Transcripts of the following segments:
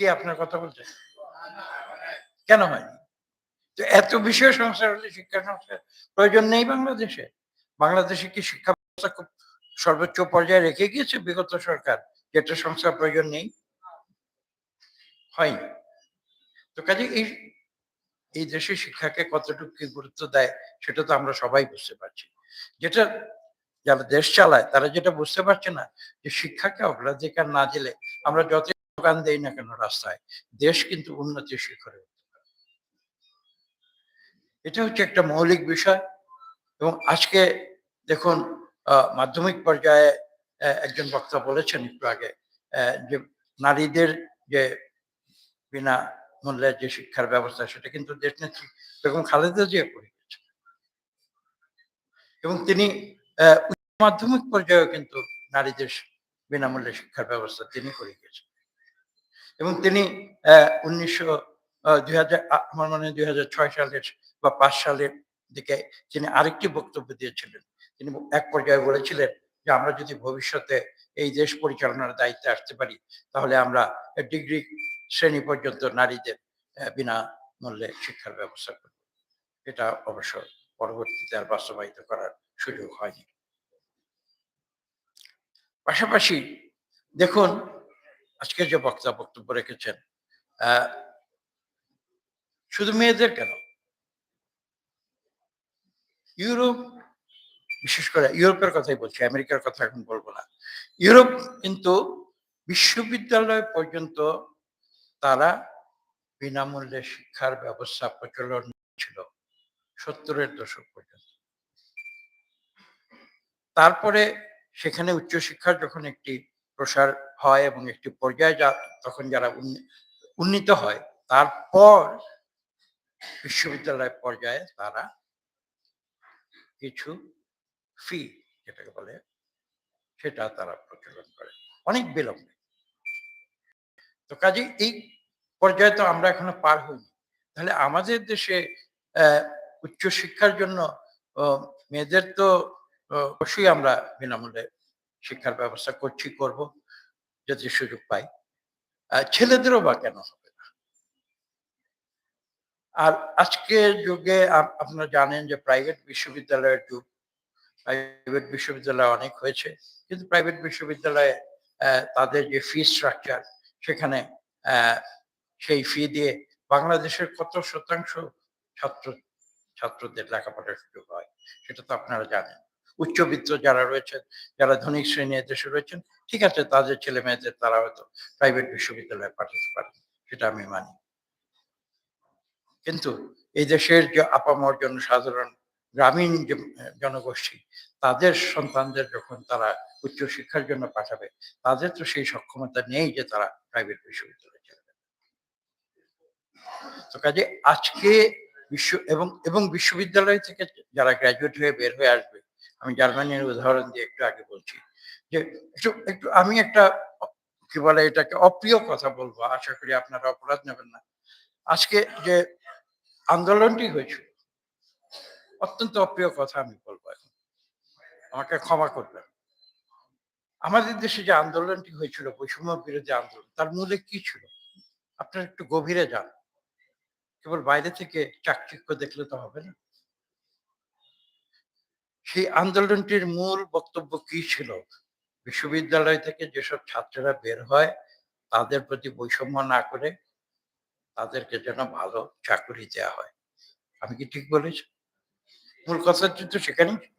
কি আপনার কথা বলছেন কেন হয়নি তো এত বিষয় সংস্কার হলে শিক্ষা সংস্কার প্রয়োজন নেই বাংলাদেশে। বাংলাদেশে কি শিক্ষা ব্যবস্থা খুব সর্বোচ্চ পর্যায়ে রেখে গিয়েছে বিগত সরকার যেটা সংস্কার প্রয়োজন নেই? হয়নি তো কাজে এই এই দেশে শিক্ষাকে কতটুকু কি গুরুত্ব দেয় সেটা তো আমরা সবাই বুঝতে পারছি। যেটা যারা দেশ চালায়, তারা যেটা বুঝতে পারছে না যে শিক্ষাকে অগ্রাধিকার না দিলে আমরা যত দোকান দেই না কেন রাস্তায়? দেশ কিন্তু উন্নতির শিখরে। এটা হচ্ছে একটা মৌলিক বিষয় এবং আজকে দেখুন মাধ্যমিক পর্যায়ে একজন বক্তা বলেছেন একটু আগে যে নারীদের যে বিনা মূল্যের যে শিক্ষার ব্যবস্থা, সেটা কিন্তু দেশ নেত্রী বেগম খালেদা জিয়া করে গেছেন এবং তিনি মাধ্যমিক পর্যায়েও কিন্তু নারীদের বিনামূল্যে শিক্ষার ব্যবস্থা তিনি করে গেছেন এবং তিনি উনিশশো দুই হাজার আমার মনে হয় দুই হাজার ছয় সালের বা পাঁচ সালের দিকে তিনি আরেকটি বক্তব্য দিয়েছিলেন। তিনি এক পর্যায়ে বলেছিলেন যে, আমরা যদি ভবিষ্যতে এই দেশ পরিচালনার দায়িত্বে আসতে পারি, তাহলে আমরা ডিগ্রি শ্রেণি পর্যন্ত নারীদের বিনা মূল্যে শিক্ষার ব্যবস্থা করব। এটা অবশ্য পরবর্তীতে আর বাস্তবায়িত করার সুযোগ হয়নি। পাশাপাশি দেখুন আজকে যে বক্তা বক্তব্য রেখেছেন শুধু মেয়েদের কেন? ইউরোপ, বিশেষ করে ইউরোপের কথাই বলছি, আমেরিকার কথা এখন বলব না। ইউরোপ কিন্তু বিশ্ববিদ্যালয় পর্যন্ত তারা বিনামূল্যে শিক্ষার ব্যবস্থা প্রচলন ছিল, সত্তরের দশক পর্যন্ত। তারপরে সেখানে উচ্চশিক্ষার যখন একটি প্রসার হয় এবং একটি পর্যায়ে যা, তখন যারা উন্নি- উন্নীত হয়, তারপর বিশ্ববিদ্যালয় পর্যায়ে তারা কিছু ফি যেটাকে বলে, সেটা তারা প্রচলন করে। অনেক বিলম্বে। তো কাজে এই পর্যায়ে তো আমরা এখনও পার হইনি। তাহলে আমাদের দেশে উচ্চশিক্ষার জন্য মেয়েদের তো অবশ্যই আমরা বিনামূল্যে শিক্ষার ব্যবস্থা করছি, করব। যদি সুযোগ পাই। ছেলেদেরও বা কেন হবে না? আর আজকের যুগে আপনারা জানেন যে প্রাইভেট বিশ্ববিদ্যালয়ের যুগ প্রাইভেট বিশ্ববিদ্যালয় অনেক হয়েছে। কিন্তু প্রাইভেট বিশ্ববিদ্যালয়ে তাদের যে ফি স্ট্রাকচার সেখানে সেই ফি দিয়ে বাংলাদেশের কত শতাংশ ছাত্র, ছাত্রদের লেখাপড়ার সুযোগ হয়, সেটা তো আপনারা জানেন। উচ্চবিত্ত যারা রয়েছেন, যারা ধনী শ্রেণি দেশে রয়েছেন, ঠিক আছে, তাদের ছেলে মেয়েদের তারা হয়তো প্রাইভেট বিশ্ববিদ্যালয়ে পাঠাতে পারে সেটা আমি মানি। কিন্তু এই দেশের যে আপামর জনসাধারণ, গ্রামীণ যে জনগোষ্ঠী, তাদের সন্তানদের যখন তারা উচ্চশিক্ষার জন্য পাঠাবে, তাদের তো সেই সক্ষমতা নেই যে তারা প্রাইভেট বিশ্ববিদ্যালয়ে চলে যাবে। তো কাজে আজকে বিশ্ব এবং এবং বিশ্ববিদ্যালয় থেকে যারা গ্রাজুয়েট হয়ে বের হয়ে আসবে আমি জার্মানির উদাহরণ দিয়ে একটু আগে বলছি যে একটু একটু আমি একটা, কি বলে এটাকে অপ্রিয় কথা বলব, আশা করি আপনারা অপরাধ নেবেন না। আজকে যে আন্দোলনটি হয়েছিল, অত্যন্ত অপ্রিয় কথা আমি বলব এখন। আমাকে ক্ষমা করবেন। আমাদের দেশে যে আন্দোলনটি হয়েছিল, বৈষম্য বিরোধী আন্দোলন, তার মূলে কি ছিল? আপনারা একটু গভীরে যান। কেবল বাইরে থেকে চাকচিক্য দেখলে তো হবে না। সেই আন্দোলনটির মূল বক্তব্য কি ছিল? বিশ্ববিদ্যালয় থেকে যেসব ছাত্ররা বের হয়, তাদের প্রতি বৈষম্য না করে তাদেরকে যেন ভালো চাকরি দেওয়া হয়। আমি কি ঠিক বলেছি? মূল কথাটি তো সেখানেই ছিল।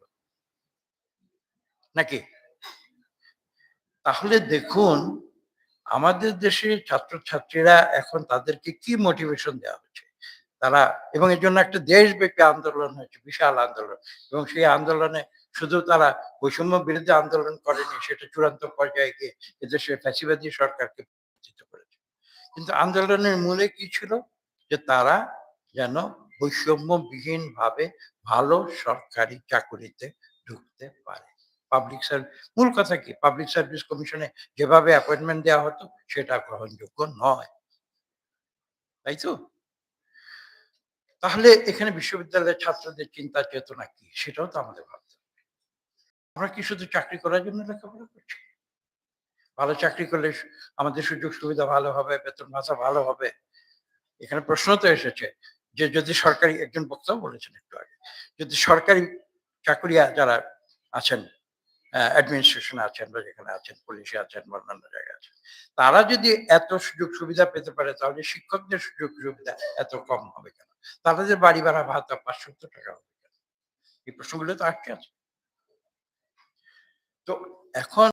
নাকি? তাহলে দেখুন, আমাদের দেশে ছাত্রছাত্রীরা এখন তাদেরকে কি মোটিভেশন দেওয়া হচ্ছে? তারা এবং এর জন্য একটা দেশব্যাপী আন্দোলন হয়েছে, বিশাল আন্দোলন। এবং সেই আন্দোলনে শুধু তারা বৈষম্য বিরোধী আন্দোলন করেনি, সেটা চূড়ান্ত পর্যায়ে গিয়ে এদেশের ফ্যাসিবাদী সরকারকে করেছে। কিন্তু আন্দোলনের মূলে কি ছিল? যে তারা যেন বৈষম্যবিহীন ভাবে ভালো সরকারি চাকুরিতে ঢুকতে পারে। পাবলিক সার্ভিস মূল কথা কি? পাবলিক সার্ভিস কমিশনে যেভাবে অ্যাপয়েন্টমেন্ট দেওয়া হতো, সেটা গ্রহণযোগ্য নয়। তাই তো? তাহলে এখানে বিশ্ববিদ্যালয়ের ছাত্রদের চিন্তা চেতনা কি? সেটাও তো আমাদের ভাবতে আমরা কি শুধু চাকরি করার জন্য লেখাপড়া করছি? ভালো চাকরি করলে আমাদের সুযোগ সুবিধা ভালো হবে, বেতন ভাতা ভালো হবে। এখানে প্রশ্ন তো এসেছে যে যদি সরকারি, একজন বক্তাও বলেছেন একটু আগে, যদি সরকারি চাকুরিয়া যারা আছেন অ্যাডমিনিস্ট্রেশনে আছেন বা যেখানে আছেন পুলিশে আছেন বা অন্যান্য জায়গায় আছেন। তারা যদি এত সুযোগ সুবিধা পেতে পারে, তাহলে শিক্ষকদের সুযোগ সুবিধা এত কম হবে কেন? তারা যে বাড়ি ভাড়া ভাতা পাঁচশো টাকা হবে কেন? এই প্রশ্নগুলো তো আটকে আছে। তো এখন